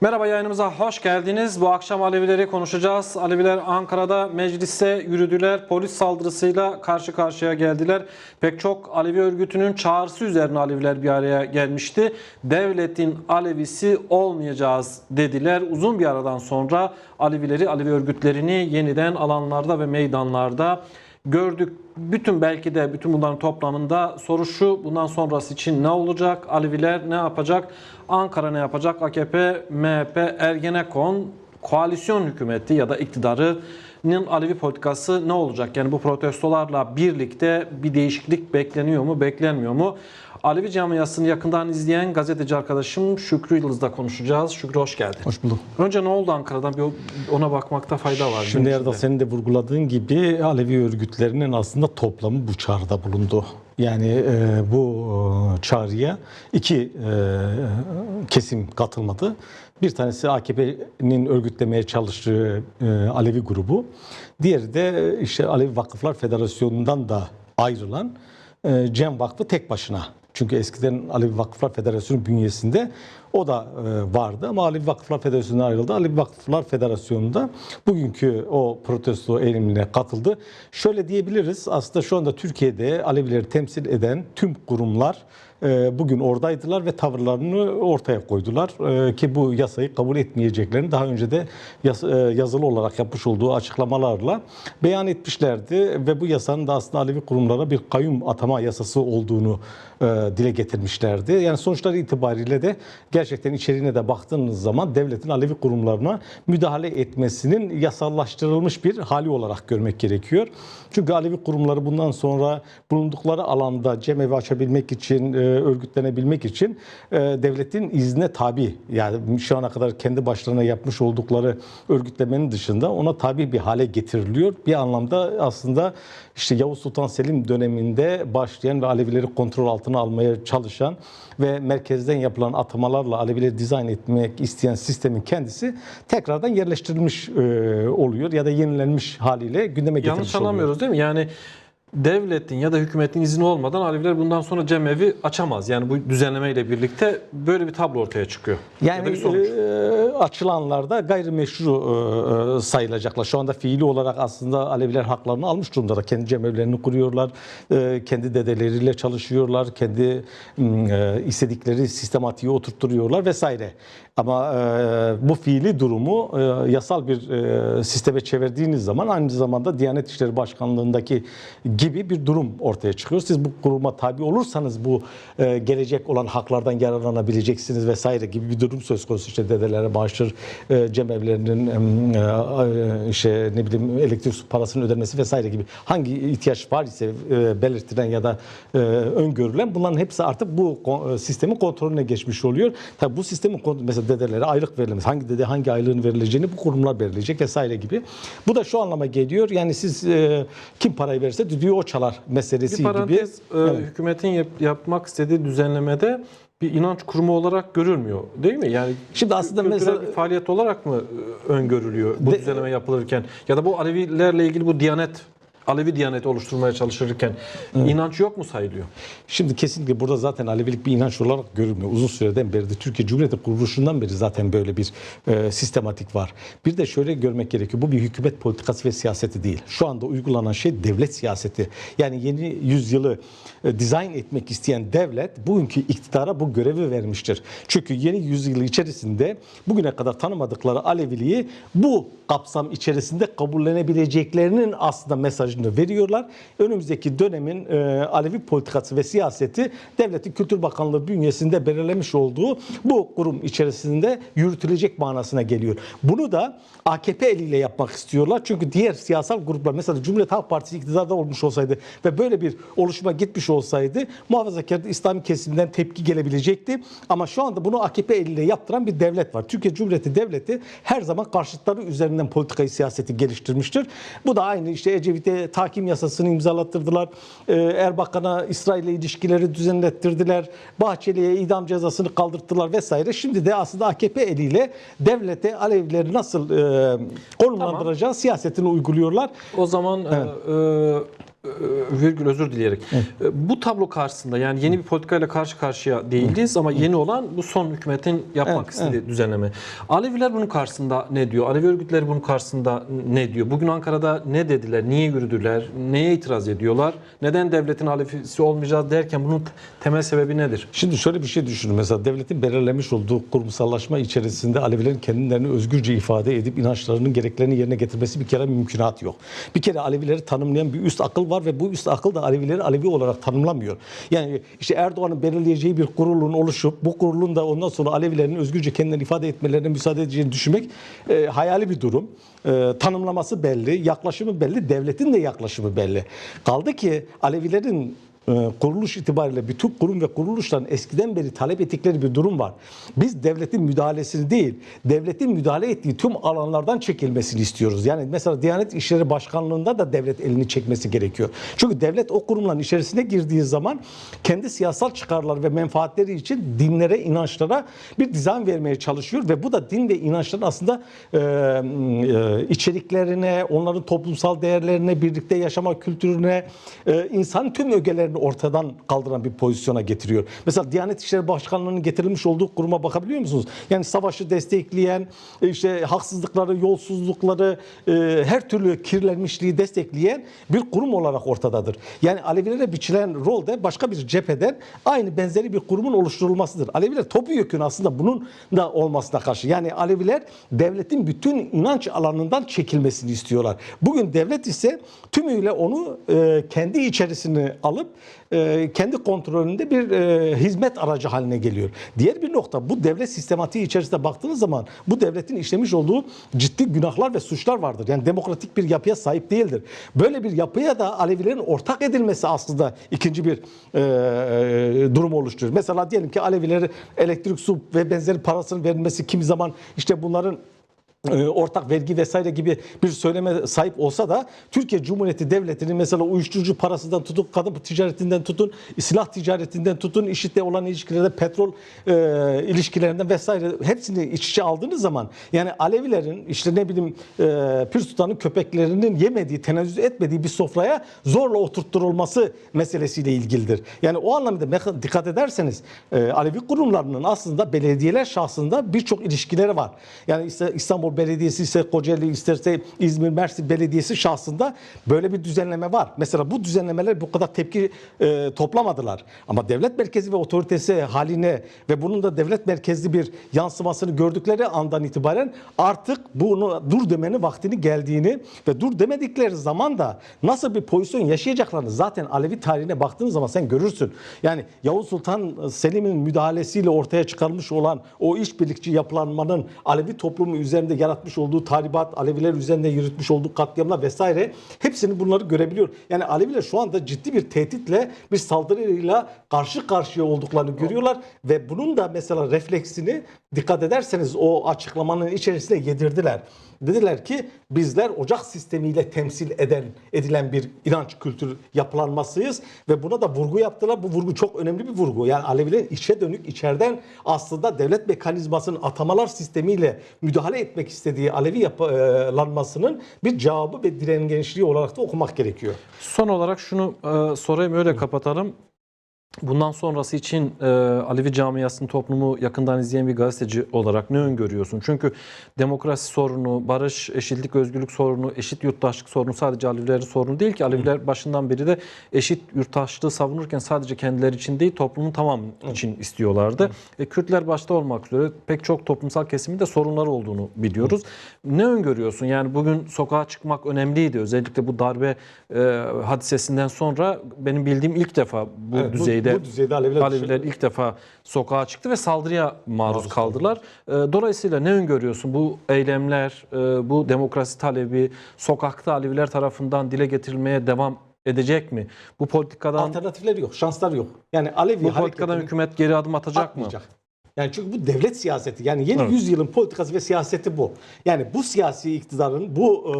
Merhaba yayınımıza hoş geldiniz. Bu akşam Alevileri konuşacağız. Aleviler Ankara'da meclise yürüdüler. Polis saldırısıyla karşı karşıya geldiler. Pek çok Alevi örgütünün çağrısı üzerine Aleviler bir araya gelmişti. Devletin Alevisi olmayacağız dediler. Uzun bir aradan sonra Alevileri, Alevi örgütlerini yeniden alanlarda ve meydanlarda gördük. Bütün belki de bütün bunların toplamında soru şu bundan sonrası için ne olacak? Aleviler ne yapacak? Ankara ne yapacak? AKP, MHP, Ergenekon, koalisyon hükümeti ya da iktidarının Alevi politikası ne olacak? Yani bu protestolarla birlikte bir değişiklik bekleniyor mu, beklenmiyor mu? Alevi camiasını yakından izleyen gazeteci arkadaşım Şükrü Yıldız'la konuşacağız. Şükrü hoş geldin. Hoş bulduk. Önce ne oldu Ankara'dan bir ona bakmakta fayda var. Şimdi Erdal senin de vurguladığın gibi Alevi örgütlerinin aslında toplamı bu çağrıda bulundu. Yani e, bu e, çağrıya iki e, kesim katılmadı. Bir tanesi AKP'nin örgütlemeye çalıştığı e, Alevi grubu. Diğeri de işte Alevi Vakıflar Federasyonu'ndan da ayrılan e, Cem Vakfı tek başına. Çünkü eskiden Alevi Vakıflar Federasyonu bünyesinde o da e, vardı ama Alevi Vakıflar Federasyonu'na ayrıldı. Alevi Vakıflar Federasyonu'nda bugünkü o protesto eylemine katıldı. Şöyle diyebiliriz aslında şu anda Türkiye'de Alevileri temsil eden tüm kurumlar bugün oradaydılar ve tavırlarını ortaya koydular E, ki bu yasayı kabul etmeyeceklerini daha önce de e, yazılı olarak yapmış olduğu açıklamalarla beyan etmişlerdi ve bu yasanın da aslında Alevi kurumlara bir kayyum atama yasası olduğunu e, dile getirmişlerdi. Yani sonuçları itibariyle de gerçekten içeriğine de baktığınız zaman devletin Alevi kurumlarına müdahale etmesinin yasallaştırılmış bir hali olarak görmek gerekiyor. Çünkü Alevi kurumları bundan sonra bulundukları alanda cemevi açabilmek için, e, örgütlenebilmek için e, devletin izne tabi. Yani şu ana kadar kendi başlarına yapmış oldukları örgütlemenin dışında ona tabi bir hale getiriliyor. Bir anlamda aslında işte Yavuz Sultan Selim döneminde başlayan ve Alevileri kontrol altına almaya çalışan ve merkezden yapılan atamalarla Alevileri dizayn etmek isteyen sistemin kendisi tekrardan yerleştirilmiş e, oluyor ya da yenilenmiş haliyle gündeme Yanlış oluyor. anlamıyoruz değil mi? Yani devletin ya da hükümetin izni olmadan Aleviler bundan sonra cemevi açamaz. Yani bu düzenlemeyle birlikte böyle bir tablo ortaya çıkıyor. ya da Yani e, açılanlarda gayrimeşru e, e, sayılacaklar. Şu anda fiili olarak aslında Aleviler haklarını almış durumda. Kendi cemevlerini kuruyorlar, e, kendi dedeleriyle çalışıyorlar, kendi e, istedikleri sistematiği oturtturuyorlar vesaire. Ama e, bu fiili durumu e, yasal bir e, sisteme çevirdiğiniz zaman aynı zamanda Diyanet İşleri Başkanlığındaki gibi bir durum ortaya çıkıyor. Siz bu kuruma tabi olursanız bu e, gelecek olan haklardan yararlanabileceksiniz vesaire gibi bir durum söz konusu. İşte dedelere maaşır, e, cemevlerinin em, e, e, işte ne bileyim elektrik parasının ödenmesi vesaire gibi hangi ihtiyaç var ise e, belirtilen ya da e, öngörülen bunların hepsi artık bu e, sistemin kontrolüne geçmiş oluyor. Tabii bu sistemin mesela dedelere aylık verilemez. Hangi dede hangi aylığın verileceğini bu kurumlar belirleyecek vesaire gibi. Bu da şu anlama geliyor. Yani siz e, kim parayı verirse düdüğü o çalar meselesi Bir parantez, gibi. e, Evet. hükümetin yap- yapmak istediği düzenlemede bir inanç kurumu olarak görülmüyor değil mi? Yani Şimdi aslında mesela- bir faaliyet olarak mı e, öngörülüyor bu De- düzenleme yapılırken ya da bu Alevilerle ilgili bu Diyanet Alevi Diyanet oluşturmaya çalışılırken inanç yok mu sayılıyor? Şimdi kesinlikle burada zaten Alevilik bir inanç olarak görülmüyor. Uzun süreden beri de Türkiye Cumhuriyeti kuruluşundan beri zaten böyle bir e, sistematik var. Bir de şöyle görmek gerekiyor. Bu bir hükümet politikası ve siyaseti değil. Şu anda uygulanan şey devlet siyaseti. Yani yeni yüzyılı e, dizayn etmek isteyen devlet bugünkü iktidara bu görevi vermiştir. Çünkü yeni yüzyılı içerisinde bugüne kadar tanımadıkları Aleviliği bu kapsam içerisinde kabullenebileceklerinin aslında mesajını veriyorlar. Önümüzdeki dönemin e, Alevi politikası ve siyaseti Devletin Kültür Bakanlığı bünyesinde belirlemiş olduğu bu kurum içerisinde yürütülecek manasına geliyor. Bunu da AKP eliyle yapmak istiyorlar. Çünkü diğer siyasal gruplar mesela Cumhuriyet Halk Partisi iktidarda olmuş olsaydı ve böyle bir oluşuma gitmiş olsaydı muhafazakar İslami kesimden tepki gelebilecekti. Ama şu anda bunu AKP eliyle yaptıran bir devlet var. Türkiye Cumhuriyeti Devleti her zaman karşıtları üzerinden politikayı siyaseti geliştirmiştir. Bu da aynı işte Ecevit'e takim yasasını imzalattırdılar. Ee, Erbakan'a İsrail'le ilişkileri düzenlettirdiler. Bahçeli'ye idam cezasını kaldırttılar vesaire. Şimdi de aslında AKP eliyle devlete Alevileri nasıl e, konumlandıracağı siyasetini uyguluyorlar. O zaman e, e, e, virgül özür dileyerek. E, Bu tablo karşısında yani yeni bir politikayla karşı karşıya değiliz ama yeni olan bu son hükümetin yapmak Evet, istediği düzenleme. Aleviler bunun karşısında ne diyor? Alevi örgütleri bunun karşısında ne diyor? Bugün Ankara'da ne dediler? Niye yürüdüler? Neye itiraz ediyorlar? Neden devletin Alevisi olmayacağız derken bunun temel sebebi nedir? Şimdi şöyle bir şey düşünün. Mesela devletin belirlemiş olduğu kurumsallaşma içerisinde Alevilerin kendilerini özgürce ifade edip inançlarının gereklerini yerine getirmesi bir kere mümkünat yok. Bir kere Alevileri tanımlayan bir üst akıl var ve bu üst akıl da Alevileri Alevi olarak tanımlamıyor. Yani işte Erdoğan'ın belirleyeceği bir kurulun oluşup bu kurulun da ondan sonra Alevilerin özgürce kendilerini ifade etmelerine müsaade edeceğini düşünmek e, hayali bir durum. E, tanımlaması belli, yaklaşımı belli, devletin de yaklaşımı belli. Kaldı ki Alevilerin kuruluş itibariyle bütün kurum ve kuruluşların eskiden beri talep ettikleri bir durum var. Biz devletin müdahalesini değil, devletin müdahale ettiği tüm alanlardan çekilmesini istiyoruz. Yani mesela Diyanet İşleri Başkanlığı'nda da devlet elini çekmesi gerekiyor. Çünkü devlet o kurumların içerisine girdiği zaman kendi siyasal çıkarları ve menfaatleri için dinlere, inançlara bir dizayn vermeye çalışıyor ve bu da din ve inançların aslında e, e, içeriklerine, onların toplumsal değerlerine, birlikte yaşama kültürüne, e, insan tüm ögelerini ortadan kaldıran bir pozisyona getiriyor. Mesela Diyanet İşleri Başkanlığı'nın getirilmiş olduğu kuruma bakabiliyor musunuz? Yani savaşı destekleyen, işte haksızlıkları, yolsuzlukları, e, her türlü kirlenmişliği destekleyen bir kurum olarak ortadadır. Yani Alevilere biçilen rol de başka bir cepheden aynı benzeri bir kurumun oluşturulmasıdır. Aleviler topyekun aslında bunun da olmasına karşı. Yani Aleviler devletin bütün inanç alanından çekilmesini istiyorlar. Bugün devlet ise tümüyle onu e, kendi içerisine alıp e, kendi kontrolünde bir e, hizmet aracı haline geliyor. Diğer bir nokta bu devlet sistematiği içerisinde baktığınız zaman bu devletin işlemiş olduğu ciddi günahlar ve suçlar vardır. Yani demokratik bir yapıya sahip değildir. Böyle bir yapıya da Alevilerin ortak edilmesi aslında ikinci bir e, durum oluşturuyor. Mesela diyelim ki Alevileri elektrik, su ve benzeri parasının verilmesi kimi zaman işte bunların ortak vergi vesaire gibi bir söyleme sahip olsa da Türkiye Cumhuriyeti Devleti'nin mesela uyuşturucu parasından tutun, kadın ticaretinden tutun, silah ticaretinden tutun, IŞİD'le olan ilişkilerde petrol e, ilişkilerinden vesaire hepsini iç içe aldığınız zaman yani Alevilerin işte ne bileyim e, Pir Sultan'ın köpeklerinin yemediği, tenezzül etmediği bir sofraya zorla oturtturulması meselesiyle ilgilidir. Yani o anlamda dikkat ederseniz e, Alevi kurumlarının aslında belediyeler şahsında birçok ilişkileri var. Yani İstanbul Belediyesi ise Kocaeli isterse İzmir Mersin Belediyesi şahsında böyle bir düzenleme var. Mesela bu düzenlemeler bu kadar tepki e, toplamadılar. Ama devlet merkezi ve otoritesi haline ve bunun da devlet merkezli bir yansımasını gördükleri andan itibaren artık bunu dur demenin vaktini geldiğini ve dur demedikleri zaman da nasıl bir pozisyon yaşayacaklarını zaten Alevi tarihine baktığın zaman sen görürsün. Yani Yavuz Sultan Selim'in müdahalesiyle ortaya çıkarılmış olan o işbirlikçi yapılanmanın Alevi toplumu üzerinde yaratmış olduğu tahribat, Aleviler üzerinde yürütmüş olduğu katliamlar vesaire hepsini bunları görebiliyor. Yani Aleviler şu anda ciddi bir tehditle, bir saldırıyla karşı karşıya olduklarını görüyorlar ve bunun da mesela refleksini dikkat ederseniz o açıklamanın içerisine yedirdiler. Dediler ki bizler ocak sistemiyle temsil eden edilen bir inanç kültür yapılanmasıyız ve buna da vurgu yaptılar. Bu vurgu çok önemli bir vurgu. Yani Alevilerin içe dönük içeriden aslında devlet mekanizmasının atamalar sistemiyle müdahale etmek istediği Alevi yapılanmasının bir cevabı ve direngençliği olarak da okumak gerekiyor. Son olarak şunu e, sorayım öyle kapatalım. Bundan sonrası için e, Alevi camiasının toplumu yakından izleyen bir gazeteci olarak ne öngörüyorsun? Çünkü demokrasi sorunu, barış, eşitlik, özgürlük sorunu, eşit yurttaşlık sorunu sadece Alevilerin sorunu değil ki. Aleviler başından beri de eşit yurttaşlığı savunurken sadece kendileri için değil toplumun tamamı için istiyorlardı. E, Kürtler başta olmak üzere pek çok toplumsal kesimin de sorunları olduğunu biliyoruz. Ne öngörüyorsun? Yani bugün sokağa çıkmak önemliydi. Özellikle bu darbe e, hadisesinden sonra benim bildiğim ilk defa bu Evet, bu- düzeyde bu düzeyde Aleviler- Aleviler ilk defa sokağa çıktı ve saldırıya maruz kaldılar. Ee, Dolayısıyla ne öngörüyorsun? Bu eylemler, e, bu demokrasi talebi sokakta Aleviler tarafından dile getirilmeye devam edecek mi? Bu politikadan Alternatifleri yok, şansları yok. Yani Alevi bu politikadan hükümet geri adım atacak mı? Yani çünkü bu devlet siyaseti. Yani yeni Evet. yüzyılın politikası ve siyaseti bu. Yani bu siyasi iktidarın, bu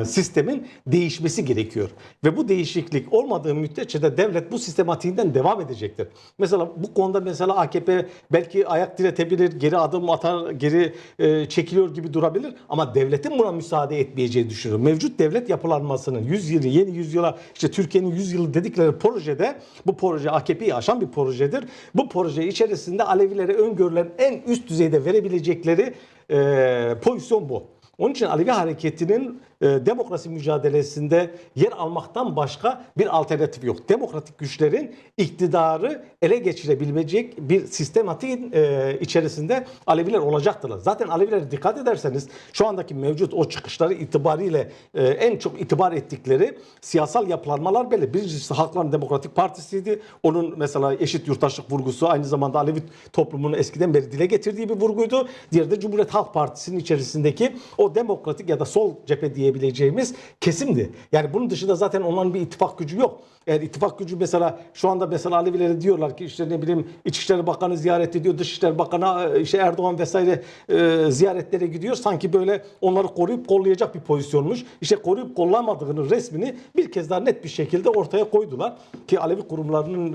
e, sistemin değişmesi gerekiyor. Ve bu değişiklik olmadığı müddetçe de devlet bu sistematiğinden devam edecektir. Mesela bu konuda mesela AKP belki ayak diretebilir, geri adım atar, geri e, çekiliyor gibi durabilir. Ama devletin buna müsaade etmeyeceği düşünüyorum. Mevcut devlet yapılanmasının 100 yılı, yeni yüzyıla işte Türkiye'nin 100 yılı dedikleri projede bu proje AKP'yi aşan bir projedir. Bu proje içerisinde Alevilere öngörülen en üst düzeyde verebilecekleri e, pozisyon bu. Onun için Alevi hareketinin demokrasi mücadelesinde yer almaktan başka bir alternatif yok. Demokratik güçlerin iktidarı ele geçirebilecek bir sistematiğin e, içerisinde Aleviler olacaktırlar. Zaten Alevilere dikkat ederseniz şu andaki mevcut o çıkışları itibariyle e, en çok itibar ettikleri siyasal yapılanmalar belli. Birincisi Halkların Demokratik Partisi'ydi. Onun mesela eşit yurttaşlık vurgusu aynı zamanda Alevi toplumunun eskiden beri dile getirdiği bir vurguydu. Diğeri de Cumhuriyet Halk Partisi'nin içerisindeki o demokratik ya da sol cephe diyebileceğimiz kesimdi. Yani bunun dışında zaten onların bir ittifak gücü yok. Eğer ittifak gücü mesela şu anda mesela Alevilere diyorlar ki işte ne bileyim İçişleri Bakanı ziyaret ediyor, Dışişleri Bakanı işte Erdoğan vesaire e, ziyaretlere gidiyor. Sanki böyle onları koruyup kollayacak bir pozisyonmuş. İşte koruyup kollamadığının resmini bir kez daha net bir şekilde ortaya koydular. Ki Alevi kurumlarının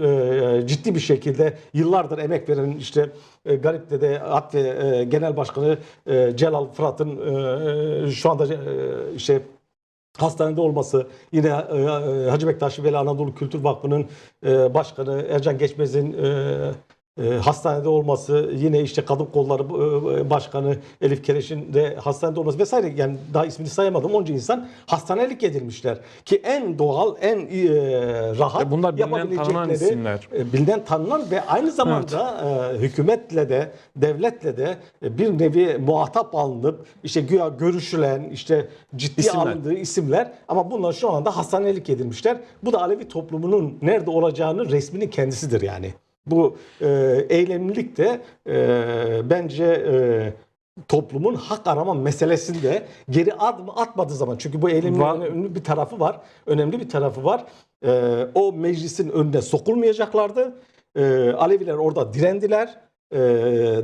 e, ciddi bir şekilde yıllardır emek veren işte e, Garip Dede At ve e, Genel Başkanı e, Celal Fırat'ın e, şu anda e, işte hastanede olması, yine e, e, Hacı Bektaş Veli Anadolu Kültür Vakfı'nın e, başkanı Ercan Geçmez'in hastanede olması, yine işte Kadın Kolları e, Başkanı Elif Kereş'in de hastanede olması vesaire yani daha ismini sayamadım. Onca insan hastanelik edilmişler. Ki en doğal, en e, rahat E bunlar bilinen, yapabilecekleri, isimler. e, bilinen tanınan ve aynı zamanda e, hükümetle de devletle de e, bir nevi muhatap alınıp işte güya görüşülen işte ciddi İsimler. alındığı isimler ama bunlar şu anda hastanelik edilmişler. Bu da Alevi toplumunun nerede olacağını resminin kendisidir yani. Bu e, eylemlilik de e, bence e, toplumun hak arama meselesinde geri adım atmadığı zaman çünkü bu eylemin önemli bir tarafı var. Önemli bir tarafı var. E, o meclisin önüne sokulmayacaklardı. E, Aleviler orada direndiler. E,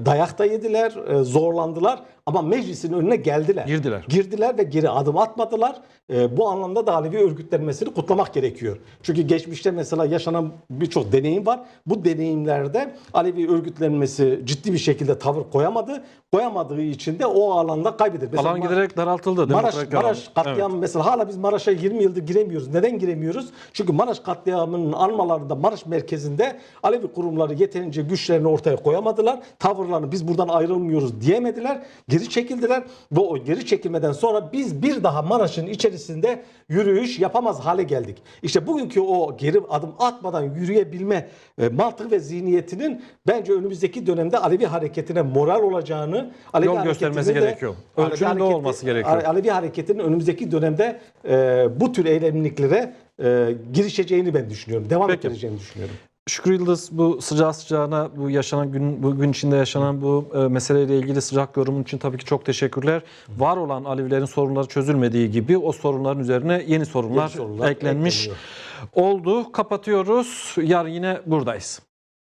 dayak da yediler, e, zorlandılar ama meclisin önüne geldiler. Girdiler. Girdiler ve geri adım atmadılar. E, bu anlamda da Alevi örgütlenmesini kutlamak gerekiyor. Çünkü geçmişte mesela yaşanan birçok deneyim var. Bu deneyimlerde Alevi örgütlenmesi ciddi bir şekilde tavır koyamadı. Koyamadığı için de o alanda kaybedildi. Mesela Alan Ma- giderek daraltıldı. Maraş, Maraş katliamı Evet. mesela hala biz Maraş'a 20 yıldır giremiyoruz. Neden giremiyoruz? Çünkü Maraş katliamının anmalarında Maraş merkezinde Alevi kurumları yeterince güçlerini ortaya koyamadılar. Tavırlarını biz buradan ayrılmıyoruz diyemediler. Geri çekildiler ve o geri çekilmeden sonra biz bir daha Maraş'ın içerisinde yürüyüş yapamaz hale geldik. İşte bugünkü o geri adım atmadan yürüyebilme e, mantığı ve zihniyetinin bence önümüzdeki dönemde Alevi hareketine moral olacağını, Alevi Yol göstermesi hareketinin de- gerekiyor. Alevi Ölçünün de hareketi- olması gerekiyor. Alevi hareketinin önümüzdeki dönemde e, bu tür eylemliklere e, girişeceğini ben düşünüyorum. Devam Peki. ettireceğini düşünüyorum. Şükrü Yıldız bu sıcağı sıcağına bu yaşanan gün bu gün içinde yaşanan bu e, meseleyle ilgili sıcak yorumun için tabii ki çok teşekkürler. Var olan Alevilerin sorunları çözülmediği gibi o sorunların üzerine yeni sorunlar, Yeni sorunlar eklenmiş ekleniyor. oldu. Kapatıyoruz. Yarın yine buradayız.